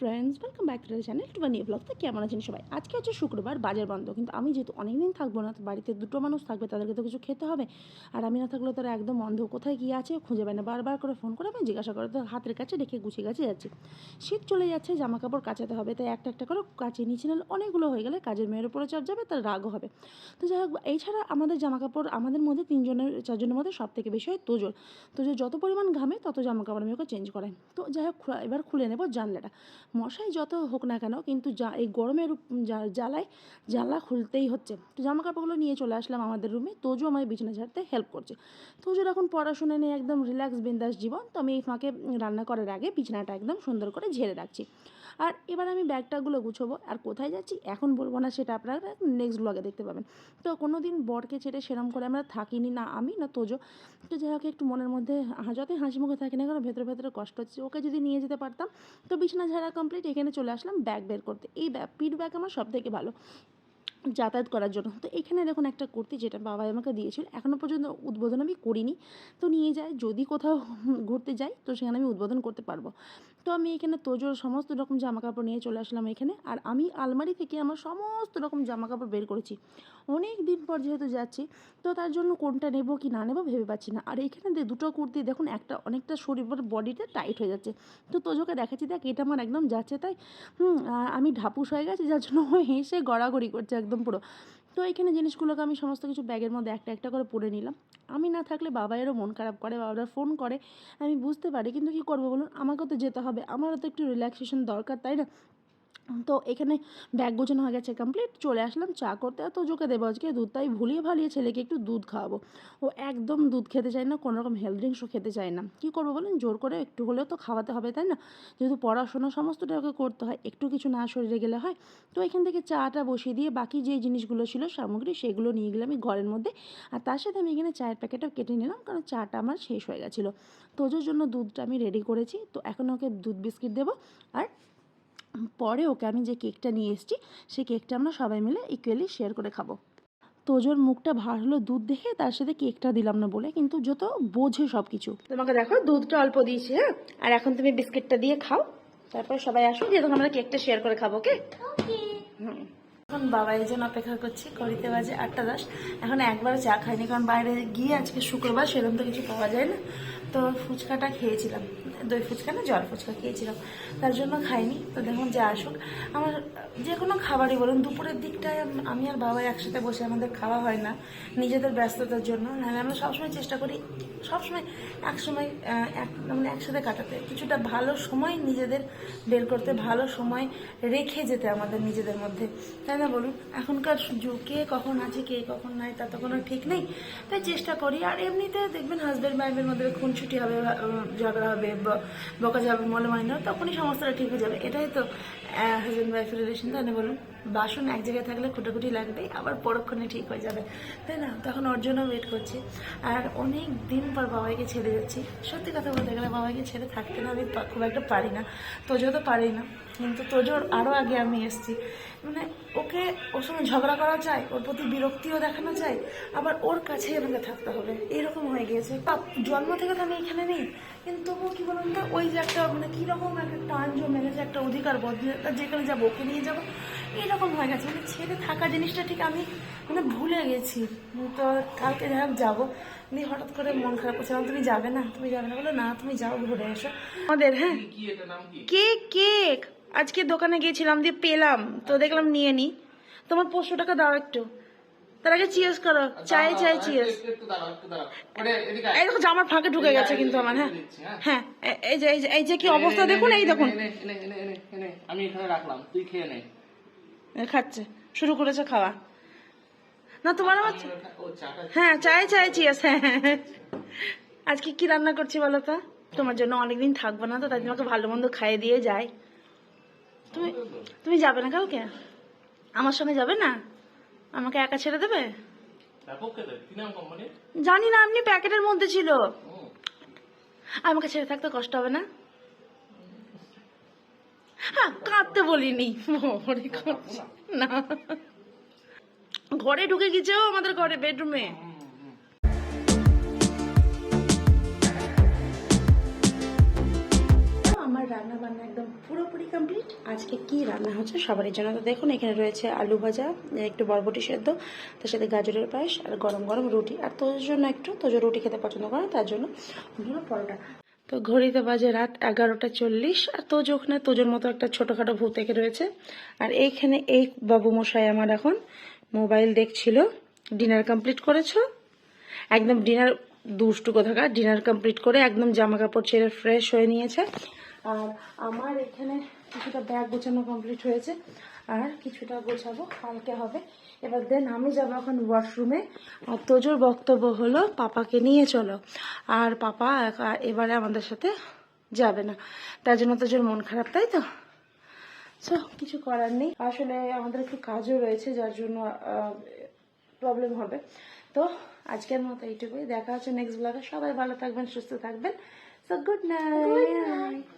Friends welcome back to channel to new blog তো কেমন আছেন সবাই? আজকে হচ্ছে শুক্রবার, বাজার বন্ধ। কিন্তু আমি যেহেতু অনেকদিন থাকব না বাড়িতে দুটো মানুষ থাকবে, তাদেরকে তো কিছু খেতে হবে। আর আমি না থাকলে তারা একদম অন্ধ। কোথায় কী আছে, খুঁজে পায় না। বারবার করে ফোন করে আমি জিজ্ঞাসা করে তো হাতের কাছে রেখে গুছিয়ে গাছে যাচ্ছি? শীত চলে যাচ্ছে জামা কাপড় কাচাতে হবে। তাই একটা একটা করে কাচিয়ে নিচ্ছি নাহলে অনেকগুলো হয়ে গেলে কাজের মেয়ের উপরে চাপ যাবে, তার রাগও হবে। তো যাই হোক, এছাড়া আমাদের জামা কাপড় আমাদের মধ্যে তিনজনের, চারজনের মধ্যে সব থেকে বেশি হয় তোজোর। তোজোর যত পরিমাণ ঘামে, তত জামা কাপড় আমি ওকে চেঞ্জ করাই। তো যাই হোক এবার খুলে নেব জানলাটা। মশাই যত হোক না কেন কিন্তু যা, এই গরমের জ্বালায়, জ্বালা খুলতেই হচ্ছে। তো জামা কাপড়গুলো নিয়ে চলে আসলাম আমাদের রুমে তোজো আমায় বিছানা ঝাড়তে হেল্প করছে। তোজোর এখন পড়াশোনা নিয়ে একদম রিল্যাক্স বিন্দাস জীবন। তো আমি এই ফাঁকে রান্না করার আগে বিছানাটা একদম সুন্দর করে ঝেড়ে রাখছি। আর এবার আমি ব্যাগটাগুলো গুছোবো। আর কোথায় যাচ্ছি এখন বলব না, সেটা আপনারা নেক্সট ব্লগে দেখতে পাবেন। তো কোনো দিন বরকে ছেড়ে সেরম করে আমরা থাকিনি, না আমি, না তোজো। তো যাই হোক, একটু মনের মধ্যে যতই হাসি মুখে থাকি না কেন, ভেতরে ভেতরে কষ্ট হচ্ছে। ওকে যদি নিয়ে যেতে পারতাম, তো বিছানা ঝাড়া কমপ্লিট এখানে চলে আসলাম ব্যাগ বের করতে। এই ব্যাগ পিট ব্যাগ আমার সব থেকে ভালো যাতায়াত করার জন্য। তো এখানে দেখুন একটা কুর্তি যেটা বাবা আমাকে দিয়েছিল এখনও পর্যন্ত উদ্বোধন আমি করিনি। তো নিয়ে যাই, যদি কোথাও ঘুরতে যাই, তো সেখানে আমি উদ্বোধন করতে পারব। তো আমি এখানে তোজোর সমস্ত রকম জামা কাপড় নিয়ে চলে আসলাম এখানে। আর আমি আলমারি থেকে আমার সমস্ত রকম জামা কাপড় বের করেছি। অনেক দিন পর যেহেতু যাচ্ছি, তো তার জন্য কোনটা নেব কি না নেব ভেবে পাচ্ছি না। আর এখানে দুটো কুর্তি, দেখুন একটা অনেকটা শরীর বডিটা টাইট হয়ে যাচ্ছে। তো তোজোকে দেখাচ্ছি, দেখ এটা আমার একদম যাচ্ছে তাই। হুম আমি ঢাপুস হয়ে গেছি, যার জন্য হেসে গড়াগড়ি করছে একদম পুরো। তো এখানে জিনিসগুলোকে আমি সমস্ত কিছু ব্যাগের মধ্যে একটা একটা করে পরে নিলাম। আমি না থাকলে বাবা এরও মন খারাপ করে, বাবারা ফোন করে। আমি বুঝতে পারি, কিন্তু কি করব বলুন? আমাকেও তো যেতে হবে। আমারও তো একটু রিল্যাক্সেশন দরকার, তাই না? তো এখানে ব্যাগ গোছানো হয়ে গেছে কমপ্লিট চলে আসলাম, চা করতে। এত জোকে দেবো আজকে দুধ, তাই ভুলিয়ে ভালিয়ে ছেলেকে একটু দুধ খাওয়াবো। ও একদম দুধ খেতে চায় না কোনো রকম হেলথ ড্রিঙ্কসও খেতে চায় না। কী করব বলেন? জোর করে একটু হলেও তো খাওয়াতে হবে, তাই না? যেহেতু পড়াশোনা সমস্তটা ওকে করতে হয়, একটু কিছু না শরীরে গেলে হয়। তো এখান থেকে চাটা বসিয়ে দিয়ে বাকি যে জিনিসগুলো ছিল, সামগ্রী, সেগুলো নিয়ে গেলাম আমি ঘরের মধ্যে। আর তার সাথে আমি এখানে চায়ের প্যাকেটও কেটে নিলাম, কারণ চাটা আমার শেষ হয়ে গেছিল। তোজোর জন্য দুধটা আমি রেডি করেছি। তো এখন ওকে দুধ বিস্কিট দেবো। আর পরে ওকে আমি যে কেকটা নিয়ে এসেছি সেই কেকটা আমরা সবাই মিলে ইকুয়ালি শেয়ার করে খাব। তোজোর মুখটা ভার হলো দুধ দেখে তার সাথে কেকটা দিলাম না বলে কিন্তু যত বোঝে সব কিছু তোমাকে দেখো দুধটা অল্প দিয়েছি হ্যাঁ? আর এখন তুমি বিস্কিটটা দিয়ে খাও। তারপর সবাই আসো দিয়ে তখন আমরা কেকটা শেয়ার করে খাব ওকে? হুম। এখন বাবা এই জন্য অপেক্ষা করছি করিতে বাজে আটটা দশ। এখন একবার চা খাইনি কারণ বাইরে গিয়ে আজকে শুক্রবার সেরকম তো কিছু পাওয়া যায় না। তো ফুচকাটা খেয়েছিলাম। দই ফুচকা না, জল ফুচকা খেয়েছিলাম। তার জন্য খাইনি। তো দেখুন, যে আসুক। আমার যে কোনো খাবারই বলুন, দুপুরের দিকটায় আমি আর বাবা একসাথে বসে আমাদের খাওয়া হয় না, নিজেদের ব্যস্ততার জন্য। নাহলে আমরা সবসময় চেষ্টা করি, সবসময় একসময় এক মানে একসাথে কাটাতে। কিছুটা ভালো সময় নিজেদের বের করতে, ভালো সময় রেখে যেতে আমাদের নিজেদের মধ্যে। তাই না বলুন? এখনকার যুগ, কে কখন আছে, কে কখন নাই, তা তো কোনো ঠিক নেই। তাই চেষ্টা করি, আর এমনিতে দেখবেন হাজব্যান্ড ওয়াইফের মধ্যে খুনছুটি হবে ঝগড়া হবে বকা যাবে মলে মাইনে তখনই সমস্যাটা ঠিক হয়ে যাবে। এটাই তো হাজব্যান্ড ওয়াইফের রিলেশন তাই বলুন। বাসন এক জায়গায় থাকলে খুঁটাখুটি লাগবে, আবার পরক্ষণে ঠিক হয়ে যাবে। তাই না? তখন ওর জন্য ওয়েট করছি। আর অনেক দিন পর বাবাইকে ছেড়ে যাচ্ছি। সত্যি কথা বলতে গেলে বাবাইকে ছেড়ে থাকতে না, আমি খুব একটা পারি না। তোজো তো পারি না। কিন্তু তোজোর আরও আগে আমি এসেছি। মানে ওকে ওর সঙ্গে ঝগড়া করা চাই ওর প্রতি বিরক্তিও দেখানো চাই আবার ওর কাছেই আমাকে থাকতে হবে। এরকম হয়ে গিয়েছে। পাপ জন্ম থেকে তো আমি এখানে নেই। কিন্তু তবুও কী বলুন তো, ওই যে একটা মানে কীরকম একটা টান জমে গেছে একটা অধিকার বোধ যে যেখানে যাব ওকে নিয়ে যাব। এরকম হয়ে গেছে। মানে ছেড়ে থাকা জিনিসটা ঠিক আমি মানে ভুলে গেছি। তো কালকে যাই হোক যাব। দিয়ে হঠাৎ করে মন খারাপ করছে। "আমার তুমি যাবে না তুমি যাবে না। বলো না তুমি যাও ঘুরে এসো। আমাদের হ্যাঁ। Cake cake. আজকে দোকানে গিয়েছিলাম দিয়ে পেলাম। তো দেখলাম নিয়ে নি। তোমার পাঁচশো টাকা দাও একটু। তার আগে চিয়ার্স করো। চায়ে চায়ে চিয়ার্স। এই দেখো জামার ফাঁকে ঢুকে গেছে কিন্তু আমার হ্যাঁ। হ্যাঁ। এই যে এই যে এই যে কি অবস্থা? দেখুন এই দেখুন। আমি এখানে রাখলাম তুই খেয়ে নে। খাচ্ছে। শুরু করেছে খাওয়া। না তোমার আমার চাটা হ্যাঁ চায়ে চায়ে চিয়ার্স হ্যাঁ হ্যাঁ, হ্যাঁ। আজকে কি রান্না করছি বলো তো? তোমার জন্য অনেকদিন থাকব না তো তাই তোমাকে ভালো মন্দ খাইয়ে দিয়ে যাই। তুমি তুমি যাবে না কালকে? আমার সঙ্গে যাবে না? আমাকে একা ছেড়ে দেবে? জানি না আপনি প্যাকেটের মধ্যে ছিল। আমাকে ছেড়ে থাকতে কষ্ট হবে না? হ্যাঁ কাঁদতে বলিনি। না। ঘরে ঢুকে গেছেও আমাদের ঘরে বেডরুমে আমার রান্না বান্না একদম পুরোপুরি কমপ্লিট আজকে কি রান্না হচ্ছে সবারই জন্য। তো দেখুন, এখানে রয়েছে আলু ভাজা, একটু বরবটি সেদ্ধ, তার সাথে গাজরের পায়েস আর গরম গরম রুটি। আর তোর জন্য একটু তোজো রুটি খেতে পছন্দ করে, তার জন্য পরোটা। তো ঘড়িতে বাজে রাত এগারোটা চল্লিশ, আর তোজো ওখানে তোজোর মতো একটা ছোটোখাটো ভূত এঁকে রয়েছে। আর এইখানে এই বাবু মশাই আমার এখন মোবাইল দেখছিল। ডিনার কমপ্লিট করেছ? একদম ডিনার দুষ্টু কোথাকার। ডিনার কমপ্লিট করে একদম জামা কাপড় ছেড়ে ফ্রেশ হয়ে নিয়েছে। আর আমার এখানে কিছুটা ব্যাগ গোছানো কমপ্লিট হয়েছে। আর কিছুটা গোছাবো কালকে হবে। এবার দেন আমি যাব এখন ওয়াশরুমে আর তোজোর বক্তব্য হলো, পাপাকে নিয়ে চলো। আর পাপা এবারে আমাদের সাথে যাবে না। তার জন্য তোজোর মন খারাপ, তাই তো? সো কিছু করার নেই। আসলে আমাদের একটু কাজও রয়েছে, যার জন্য প্রবলেম হবে। তো, আজকের মতো এইটুকুই। দেখা হচ্ছে নেক্সট ব্লগে সবাই ভালো থাকবেন, সুস্থ থাকবেন। So good night